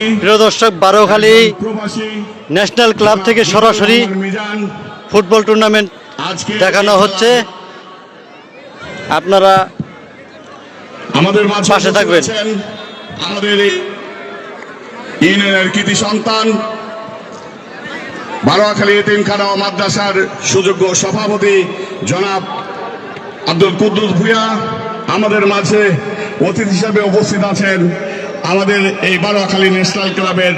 প্রিয় দর্শক বারোখালী national club থেকে সরাসরি ফুটবল টুর্নামেন্ট দেখানো হচ্ছে আপনারা আমাদের মাঝে পাশে থাকবেন। আমাদের ইউনিয়নের কৃতি সন্তান বারোয়াখালী এতিমখানা ও মাদ্রাসার সুযোগ্য সভাপতি জনাব আব্দুল কুদ্দুস ভুঁইয়া আমাদের মাঝে অতিথি হিসাবে উপস্থিত আছেন আমাদের এই বারোয়াখালী ন্যাশনাল ক্লাবের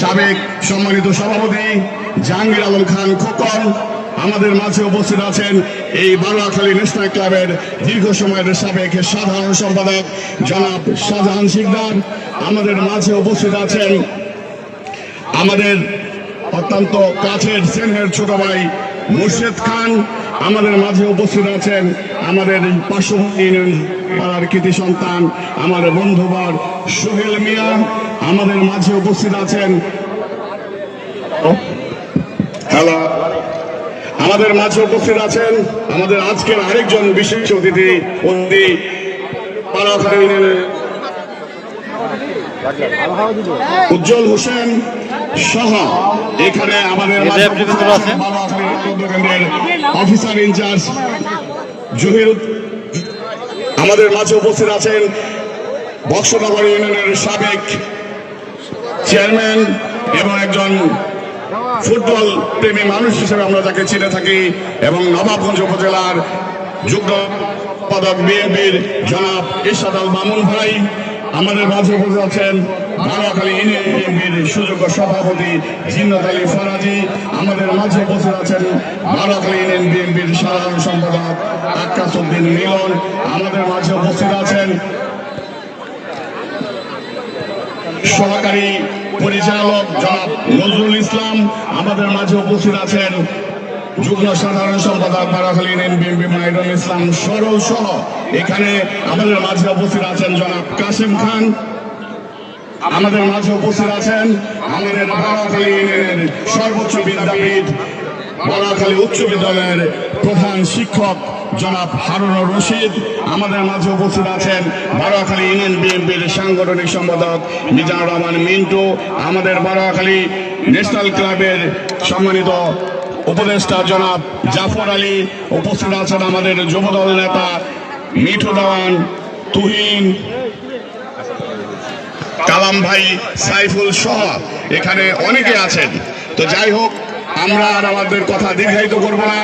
সাবেক সম্মানিত সভাপতি জাহাঙ্গীর আলম খান খোকন আমাদের মাঝে উপস্থিত আছেন এই বারোয়াখালী ন্যাশনাল ক্লাবের দীর্ঘ সময়ের সাবেক সাধারণ সম্পাদক জনাব শাহজাহান শিকদার। আমাদের মাঝে উপস্থিত আছেন আমাদের অত্যন্ত কাছের স্নেহের ছোট ভাই মুর্শেদ খান। আমাদের মাঝে উপস্থিত আছেন আমাদের পার্শ্ববর্তী পাড়ার কৃতি সন্তান আমার বন্ধুবার সোহেল মিয়া আমাদের মাঝে উপস্থিত আছেন। হ্যালো। আমাদের মাঝে উপস্থিত আছেন আমাদের আজকের আরেকজন বিশেষ অতিথি অতিথি উজ্জ্বল হোসেন সহ এখানে আমাদের অফিসার ইনচার্জ জহির আমাদের মাঝে উপস্থিত আছেন বক্সনগর ইউনিয়নের সাবেক চেয়ারম্যান এবং একজন ফুটবল প্রেমী মানুষ হিসেবে আমরা তাকে চিনে থাকি এবং নবাবগঞ্জ উপজেলার যুগ্ম পদক বিএনপির জনাব ইরশাদ আল মামুন ভাই আমাদের মাঝে উপস্থিত আছেন। বারোয়াখালী ইউনিয়ন সুযোগ্য সভাপতি জিন্নত আলী ফরাজি আমাদের মাঝে উপস্থিত আছেন। বারোয়াখালী ইউনিয়ন বিএনপির সাধারণ সম্পাদক আক্কাস উদ্দিন মিলন আমাদের মাঝে উপস্থিত আছেন। সহকারী পরিচালক জনাব নজরুল ইসলাম আমাদের মাঝে উপস্থিত আছেন যুগ্ম সাধারণ সম্পাদক বারাখালী ইউনিয়ন বিএমপি মাইরুল ইসলাম সরল সহ। এখানে আমাদের মাঝে উপস্থিত আছেন জনাব কাসিম খান। আমাদের মাঝে উপস্থিত আছেন আমাদের সর্বোচ্চ বিদ্যাপীঠ বারাখালী উচ্চ বিদ্যালয়ের প্রধান শিক্ষক জনাব হারুনুর রশিদ। আমাদের মাঝে উপস্থিত আছেন বারোয়াখালী ইউনিয়ন বিএনপির সাংগঠনিক সম্পাদক মিজানুর রহমান মিন্টু। আমাদের বারোয়াখালী ন্যাশনাল ক্লাবের সম্মানিত উপদেষ্টা জনাব জাফর আলী। উপস্থিত আছেন আমাদের যুবদল নেতা মিঠু দেওয়ান, তুহিন, কালাম ভাই, সাইফুল সহ। এখানে অনেকে আছেন। তো যাই হোক আমরা আর আমাদের কথা দীর্ঘায়িত করব না।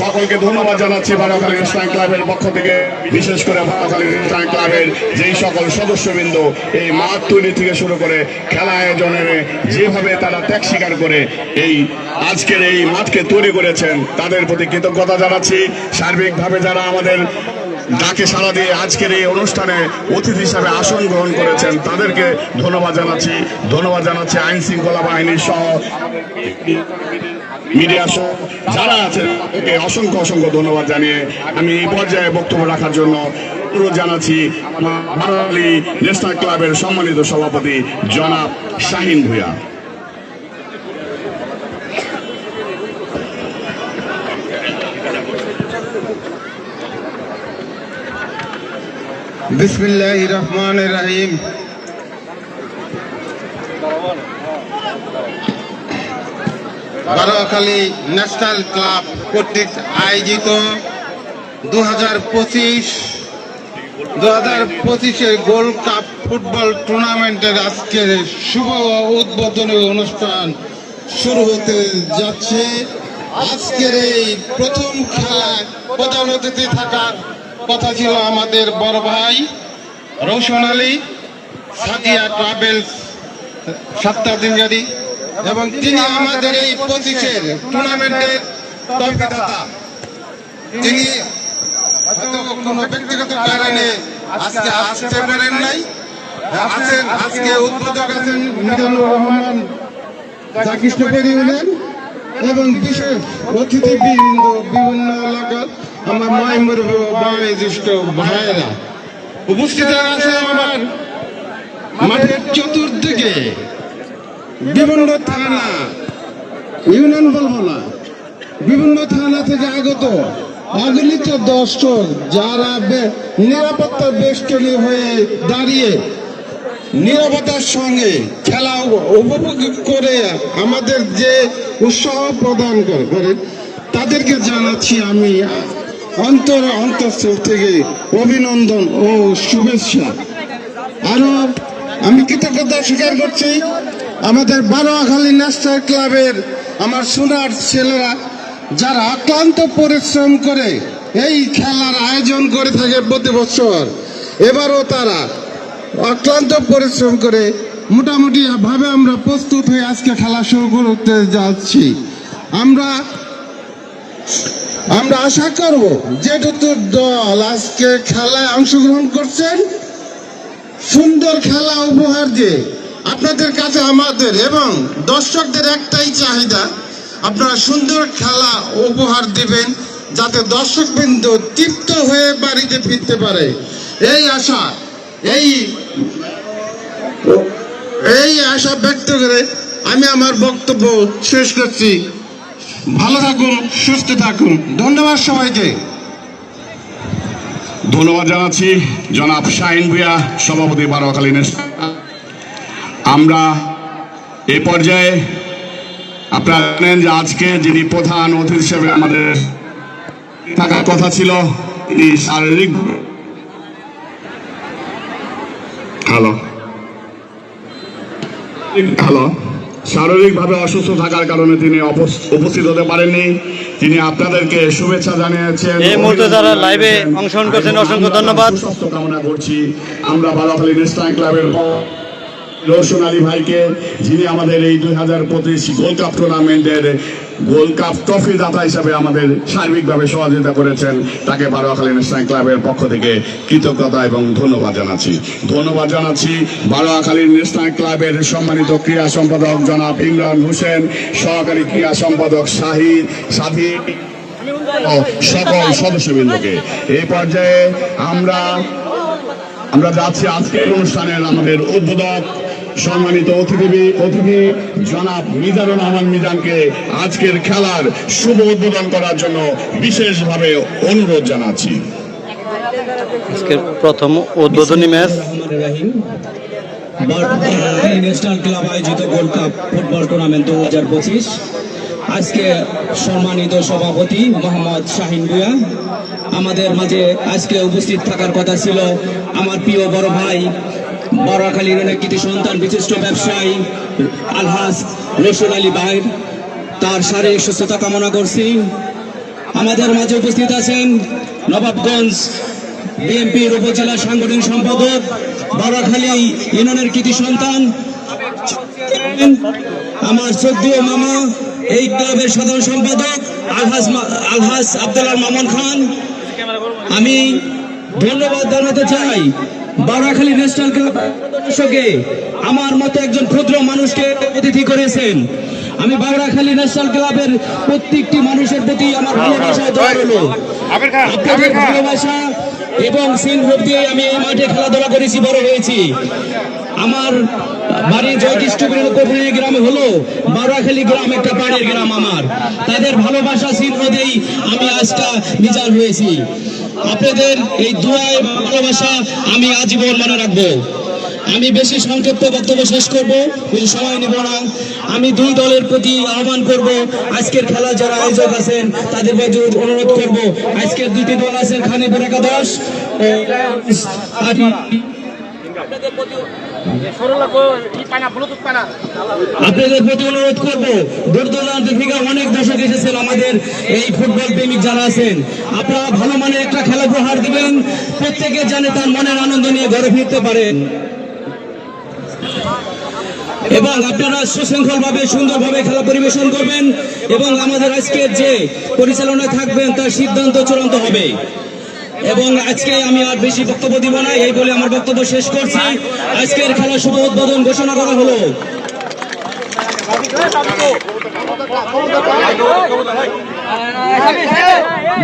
সকলকে ধন্যবাদ জানাচ্ছি বারাখালী ইসলাম ক্লাবের পক্ষ থেকে। বিশেষ করে বারাখালী ইসলাম ক্লাবের যেই সকল সদস্যবৃন্দ, এই মাঠ তৈরি থেকে শুরু করে খেলা আয়োজনের যেভাবে তারা ত্যাগ স্বীকার করে, এই আজকের এই মাঠকে তৈরি করেছেন, তাদের প্রতি কৃতজ্ঞতা জানাচ্ছি। সার্বিকভাবে যারা আমাদের ডাকে সাড়া দিয়ে আজকের এই অনুষ্ঠানে অতিথি হিসাবে আসন গ্রহণ করেছেন, তাদেরকে ধন্যবাদ জানাচ্ছি। ধন্যবাদ জানাচ্ছি আইন শৃঙ্খলা বাহিনী সহ। মিডিয়া যারা আছেন তাদেরকে অসংখ্য অসংখ্য ধন্যবাদ জানিয়ে আমি এই পর্যায়ে বক্তব্য রাখার জন্য অনুরোধ জানাচ্ছি বাঙালি ন্যাশনাল ক্লাবের সম্মানিত সভাপতি জনাব শাহিন ভূয়া বিসমিল্লাহ রহমান রাহিম। বারোয়াখালী ন্যাশনাল ক্লাব কর্তৃক আয়োজিত দু হাজার পঁচিশ দু হাজার পঁচিশের গোল্ড কাপ ফুটবল টুর্নামেন্টের আজকের শুভ উদ্বোধনী অনুষ্ঠান শুরু হতে যাচ্ছে। আজকের এই প্রথম খেলায় প্রধান অতিথি থাকার কথা ছিল আমাদের বড় ভাই রৌশন আলী, সাদিয়া ট্রাভেলস সত্তাধিকারী এবং তিনি আমাদের এই পঁচিশের টুর্নামেন্টের তর্কদাতা। তিনি কোনো ব্যক্তিগত কারণে আজকে আসতে পারেন নাই। আছেন, আজকে উদ্বোধক আছেন মিজানুর রহমান এবং বিশেষ অতিথি বৃন্দ বিভিন্ন এলাকার আমার মাই মুরব্বী বয়োজ্যেষ্ঠ ভাইয়েরা। উপস্থিত আছে আমার মাঠের চতুর্দিকে বিভিন্ন থানা, ইউনিয়ন বলব না, বিভিন্ন থানা থেকে আগত অগণিত দর্শক যারা নিরাপত্তা বেষ্টনী হয়ে দাঁড়িয়ে নিরবতার সঙ্গে খেলা উপভোগ করে আমাদের যে উৎসাহ প্রদান করে, তাদেরকে জানাচ্ছি আমি অন্তর অন্তঃস্থল থেকে অভিনন্দন ও শুভেচ্ছা। আরও আমি কৃতজ্ঞতা স্বীকার করছি। আমাদের বারোয়াখালী ন্যাশনাল ক্লাবের আমার সোনার ছেলেরা যারা আক্রান্ত পরিশ্রম করে এই খেলার আয়োজন করে থাকে প্রতি বছর, এবারও তারা অক্লান্ত পরিশ্রম করে মোটামুটি ভাবে আমরা প্রস্তুত হয়ে আজকে খেলা শুরু করতে যাচ্ছি। আমরা আমরা আশা করব যেহেতু দল আজকে খেলায় অংশগ্রহণ করছেন, সুন্দর খেলা উপহার দিয়ে আপনাদের কাছে আমাদের এবং দর্শকদের একটাই চাহিদা, আপনারা সুন্দর খেলা উপহার দিবেন যাতে দর্শকবৃন্দ তৃপ্ত হয়ে বাড়িতে ফিরতে পারে। এই আশা, এই এই আশা ব্যক্ত করে আমি আমার বক্তব্য শেষ করছি। ভালো থাকুন, সুস্থ থাকুন। ধন্যবাদ সবাইকে। ধন্যবাদ জানাচ্ছি জনাব শাহিন ভুয়া সভাপতি বারোয়াখালী ন্যাশনাল আমরা এ পর্যায়ে আপনারা জানেন যে আজকে যিনি প্রধান অতিথি হিসেবে আমাদের থাকার কথা ছিল তিনি শারীরিক হ্যালো হ্যালো শারীরিকভাবে অসুস্থ থাকার কারণে তিনি উপস্থিত হতে পারেননি। তিনি আপনাদেরকে শুভেচ্ছা জানিয়েছেন। এই মুহূর্তে যারা লাইভে অংশগ্রহণ করছেন, অসংখ্য ধন্যবাদ। সুস্বাস্থ্য কামনা করছি। আমরা বালাখালী ন্যাশনাল ক্লাবের রোশন আলী ভাইকে, যিনি আমাদের এই দুই হাজার পঁচিশ গোল্ড কাপ টুর্নামেন্টের গোল্ড কাপ ট্রফি দাতা হিসাবে আমাদের সার্বিকভাবে সহযোগিতা করেছেন, তাকে বারোয়াখালী ন্যাশনাল ক্লাবের পক্ষ থেকে কৃতজ্ঞতা এবং ধন্যবাদ জানাচ্ছি। ধন্যবাদ জানাচ্ছি বারোয়াখালী ন্যাশনাল ক্লাবের সম্মানিত ক্রীড়া সম্পাদক জনাব ইমরান হোসেন, সহকারী ক্রীড়া সম্পাদক শাহিদ, সাথী ও সকল সদস্যবৃন্দকে। এই পর্যায়ে আমরা আমরা যাচ্ছি আজকের অনুষ্ঠানের আমাদের উদ্বোধক সম্মানিত অতিথি অতিথি জনাব মিজানুর রহমান মিজানকে আজকের খেলার শুভ উদ্বোধন করার জন্য বিশেষভাবে অনুরোধ জানাচ্ছি। আজকের প্রথম উদ্বোধনী ম্যাচ। ন্যাশনাল ক্লাব আয়োজিত গোল্ড কাপ ফুটবল টুর্নামেন্ট দু হাজার পঁচিশ। আজকে সম্মানিত সভাপতি মোহাম্মদ শাহিন ভুয়া আমাদের মাঝে আজকে উপস্থিত থাকার কথা ছিল আমার প্রিয় বড় ভাই বড়াখালীর অনেক কৃতি সন্তান, বিশিষ্ট ব্যবসায়ী, আলহাজ রসুল আলী ভাইর তার শারীরিক সুস্থতা কামনা করছি। আমাদের মাঝে উপস্থিত আছেন নবাবগঞ্জ বিএনপির উপজেলা সাংগঠনিক সম্পাদক বড়খালী ইউনিয়নের কৃতি সন্তান। আমার শ্রদ্ধীয় মামা, এই ক্লাবের সাধারণ সম্পাদক, আলহাজ মা- আলহাজ আব্দুল্লাহ মামুন খান। আমি ধন্যবাদ জানাতে চাই বারাখালী ন্যাশনাল ক্লাব সদস্যকে আমার মতো একজন ক্ষুদ্র মানুষকে অতিথি করেছেন। আমি বাগড়াখালী ন্যাশনাল ক্লাবের প্রত্যেকটি মানুষের প্রতি আমার ভালোবাসা দয়া হলো আপনাদের ভালোবাসা এবং সিনভোগ দিয়ে আমি এই মাঠে খেলাধুলা করেছি বড় হয়েছি। আমার বাড়ি জয়কৃষ্ণপুরের গ্রামে হলো বারোয়াখালী গ্রাম একটা পাড়ের গ্রাম আমার। তাদের ভালোবাসা দিয়েই আমি আজটা বিচার হয়েছি। আপনাদের এই দোয়া ভালোবাসা আমি আজীবন মনে রাখব। আমি বেশি সংক্ষিপ্ত বক্তব্য শেষ করব বেশি সময় নেব না। আমি দুই দলের প্রতি আহ্বান করব। আজকের খেলা যারা আয়োজক আছেন, তাদের প্রতি অনুরোধ করব। আজকের দুটি দল আছেন খানিপুর একাদশ ও আপনাদের প্রতি অনুরোধ করব দূর দূরান্ত অনেক দর্শক এসেছেন, আমাদের এই ফুটবল প্রেমিক যারা আছেন। আপনারা ভালো মানের একটা খেলা উপহার দিবেন, প্রত্যেকে জানে তার মনের আনন্দ নিয়ে ঘরে ফিরতে পারেন এবং আপনারা সুশৃঙ্খল ভাবে সুন্দরভাবে খেলা পরিবেশন করবেন, এবং আমাদের আজকের যে পরিচালনায় থাকবেন, তার সিদ্ধান্ত চূড়ান্ত হবে। এবং আজকে আমি আর বেশি বক্তব্য দিব না, এই বলে আমার বক্তব্য শেষ করছি। আজকের খেলা শুভ উদ্বোধন ঘোষণা করা হলো।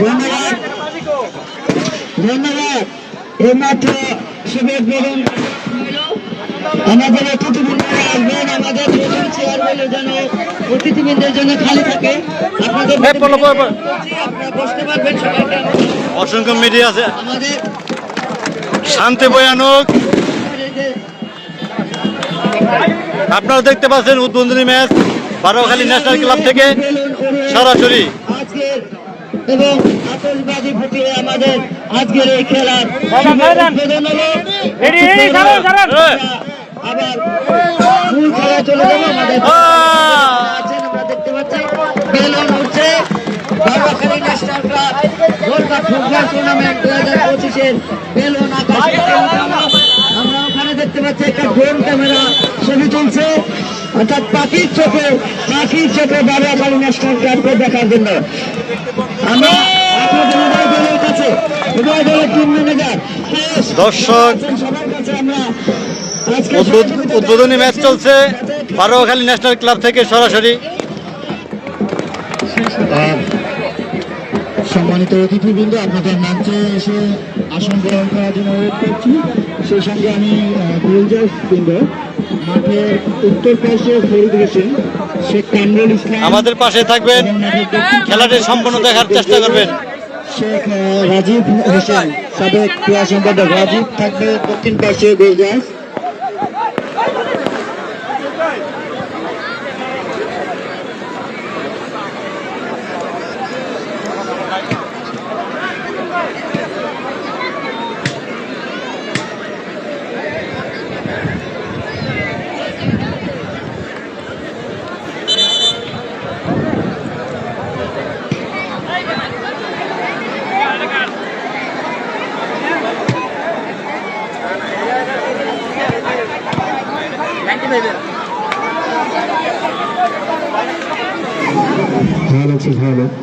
ধন্যবাদ। ধন্যবাদ। এইমাত্র শুভ উদ্বোধন। আমাদের অতিথিবৃন্দরা আসবেন আমাদের জন্য অতিথিবৃন্দের জন্য খালি থাকে। আপনাদের আপনারা বসতে পারবেন সবাইকে। অসংখ্য মিডিয়া আছে। আমাদের শান্তি ভয়ানক। আপনারা দেখতে পাচ্ছেন উদ্বোধনী ম্যাচ বারোখালী ন্যাশনাল ক্লাব থেকে সরাসরি। এবং আতশবাজি ফুটিয়ে আমাদের আজকের এই খেলার আবার মূল খেলায় চলে যাব আমাদের আছেন আমরা দেখতে পাচ্ছি। বেলুন উঠছে। Babakhali national club gold cup football tournament দু হাজার পঁচিশের বেলুন আকাশে আমরা ওখানে দেখতে পাচ্ছি একটা ড্রোন ক্যামেরা ছবি তুলছে। অর্থাৎ পাখির চোখে পাখির চোখে বাবাখালী ন্যাশনাল ক্লাবকে দেখার জন্য। আমরা আপনাদের উদয় দলের কাছে উদয় দলের টিম ম্যানেজার দর্শক সবার কাছে আমরা উদ্বোধনী ম্যাচ চলছে বারোখালী ন্যাশনাল ক্লাব থেকে সরাসরি। সম্মানিত অতিথিবৃন্দ আপনাদের মঞ্চে এসে আসন গ্রহণ করার জন্য অনুরোধ করছি। সেই সঙ্গে আমি বৃন্দ মাঠের উত্তর পাশে ফরিদ হোসেন শেখ কামরুল ইসলাম আমাদের পাশে থাকবেন খেলাটি সম্পূর্ণ দেখার চেষ্টা করবেন। শেখ রাজীব হোসেন সাবেক ক্রীড়া সম্পাদক রাজীব থাকবে দক্ষিণ পাশে গোলজাস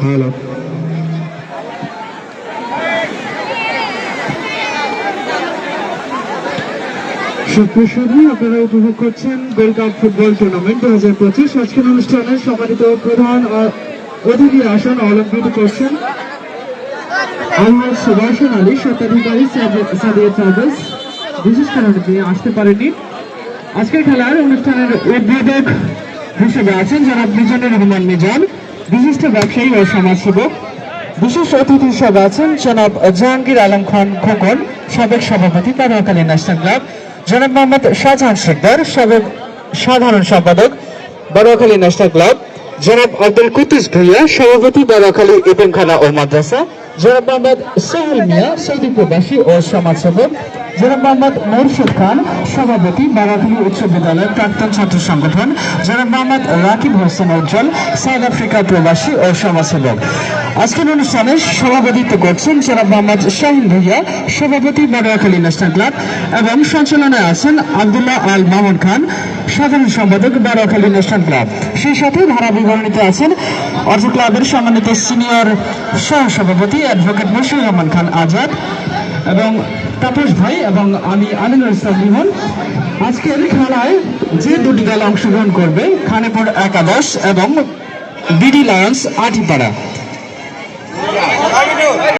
ভালো সুপ্রসন্ন, আপনারা উপভোগ করছেন গোল্ড ফুটবল টুর্নামেন্ট দু হাজার পঁচিশ। আজকের অনুষ্ঠানের সম্মানিত প্রধান অতিথি আসন অলম্পিত করছেন সুভাষন আলী, স্বত্বাধিকারী সাদি- সাদিয়া ট্রাভেলস বিশেষ কারণে আসতে পারেননি। আজকের খেলার অনুষ্ঠানের উদ্বোধক হিসেবে আছেন জনাব মিজানুর রহমান মিজান, বিশিষ্ট ব্যবসায়ী ও সমাজসেবক। বিশেষ অতিথি হিসেবে আছেন জনাব জাহাঙ্গীর আলম খান খোকন, সাবেক সভাপতি পানোয়াখালী ন্যাশনাল ক্লাব। জনাব মোহাম্মদ শাহজাহান শেখদার, সাবেক সাধারণ সম্পাদক বারোয়াখালী ন্যাশনাল ক্লাব। জনাব আব্দুল কুতুস ভুইয়া, সভাপতি বারোয়াখালী এতিমখানা ও মাদ্রাসা। জনাব মোহাম্মদ সোহেল মিয়া, সৌদি প্রবাসী ও সমাজসেবক। জনাব মোহাম্মদ মুর্শিদ খান, সভাপতি বারাখালী উচ্চ বিদ্যালয়ের প্রাক্তন ছাত্র সংগঠন। জনাব মোহাম্মদ রাকিব হোসেন উজ্জ্বল, সাউথ আফ্রিকা প্রবাসী ও সমাজসেবক। আজকের অনুষ্ঠানে সভাপতিত্ব করছেন জনাব মোহাম্মদ শাহিন ভুইয়া, সভাপতি বারাখালী ন্যাশনাল ক্লাব এবং সঞ্চালনায় আছেন আবদুল্লাহ আল মামুন খান, সাধারণ সম্পাদক বারাখালী ন্যাশনাল ক্লাব। সেই সাথে ধারা বিবরণীতে আছেন অর্থ ক্লাবের সম্মানিত সিনিয়র সহ সভাপতি অ্যাডভোকেট মশিউর রহমান খান আজাদ এবং তাপস ভাই এবং আমি আমিনুল ইসলাম আজকে আজকের খেলায় যে দুটি দল অংশগ্রহণ করবে, খানেপুর একাদশ এবং বিডি লায়ন্স আটিপাড়া